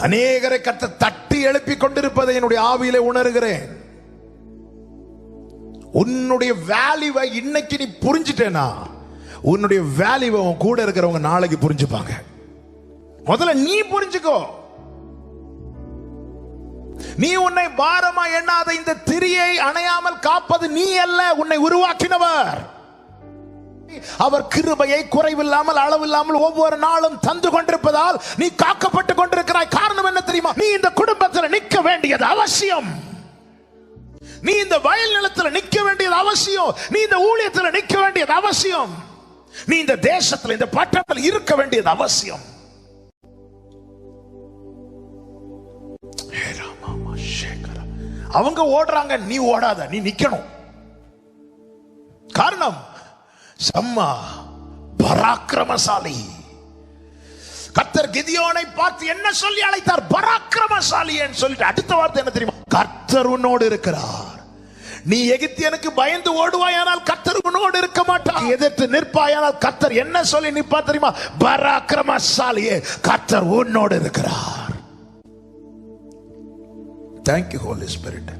அநேகரை கத்த தட்டி எழுப்பி கொண்டிருப்பதை என்னுடைய ஆவியிலே உணர்கிறேன். உன்னுடைய வேல்யூவை இன்னைக்கு நீ புரிஞ்சுட்டேனா? உன்னுடைய வேல்யூவை உன் கூட இருக்கிறவங்க நாளைக்கு புரிஞ்சுப்பாங்க. முதல்ல நீ புரிஞ்சுக்கோ. நீ உன்னை பாரமா எண்ணாத இந்த திரியை அணையாமல் காப்பது நீ அல்ல உன்னை உருவாக்கினவர். அவர் கிருபையை குறைவில்லாமல் அளவில்லாமல் ஒவ்வொரு நாளும் தந்து கொண்டிருப்பதால் நீ காக்கப்பட்டு கொண்டிருக்கிறாய். காரணம் என்ன தெரியுமா? நீ இந்த குடும்பத்தில் நிற்க வேண்டியது அவசியம். நீ இந்த வயல் நிலத்தில் நிற்க வேண்டியது அவசியம். நீ இந்த ஊழியத்தில் நிற்க வேண்டியது அவசியம். நீ இந்த தேசத்தில் இந்த பட்டத்தில் இருக்க வேண்டியது அவசியம். அவங்க ஓடுறாங்க நீ ஓடாத நீ நிக்கணும். காரணம் சம்மா பராக்கிரமசாலி. கர்த்தர் கிதியோனை பார்த்து என்ன சொல்லி அழைத்தார்? பராக்கிரமசாலி சொல்லிட்டு அடுத்த வார்த்தை என்ன தெரியுமா? கர்த்தர் உன்னோடு இருக்கிறார். நீ எகிப்தியனுக்கு பயந்து ஓடுவாயானால் கர்த்தர் உன்னோடு இருக்க மாட்டார். எதிர்த்து நிற்பாயானால் கர்த்தர் என்ன சொல்லி நிற்பா தெரியுமா? பராக்கிரமசாலியே கர்த்தர் உன்னோடு இருக்கிறார். Thank you Holi spirit